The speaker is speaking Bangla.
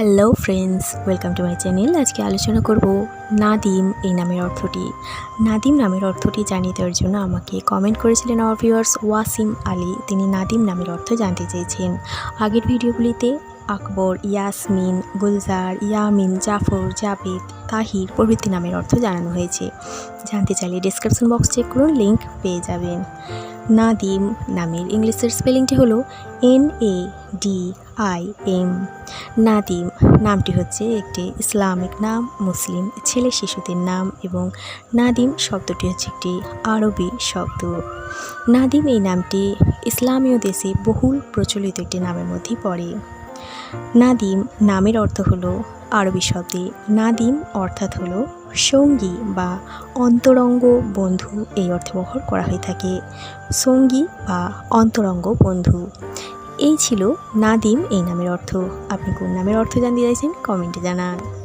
Hello friends welcome to my channel আজকে আলোচনা করব নাদিম এই নামের অর্থটি। নাদিম নামের অর্থটি জানিয়ে দেওয়ার জন্য আমাকে কমেন্ট করেছিলেন আমার ভিউয়ার্স ওয়াসিম আলী। তিনি নাদিম নামের অর্থ জানতে চেয়েছেন। আগের ভিডিওগুলিতে আকবর, ইয়াসমিন, গুলজার, ইয়ামিন, জাফর, জাবেদ, তাহির প্রভৃতি নামের অর্থ জানানো হয়েছে। জানতে চাইলে ডিসক্রিপশন বক্স চেক করুন লিংক পেয়ে যাবেন। নাদিম নামের ইংলিশের স্পেলিংটি হলো N A D I M Nadim নামটি হচ্ছে একটি ইসলামিক নাম, মুসলিম ছেলে শিশুদের নাম এবং নাদিম শব্দটি হচ্ছে একটি আরবি শব্দ। নাদিম এই নামটি ইসলামীয় দেশে বহুল প্রচলিত একটি নামের মধ্যেই পড়ে। নাদিম নামের অর্থ হলো আরবি শব্দে নাদিম অর্থাৎ হলো সঙ্গী বা অন্তরঙ্গ বন্ধু এই অর্থে ব্যবহার করা হয়ে থাকে। সঙ্গী বা অন্তরঙ্গ বন্ধু। এই ছিল নাদিম এই নামের অর্থ। আপনি কোন নামের অর্থ জানতে চাইছেন কমেন্টে জানান।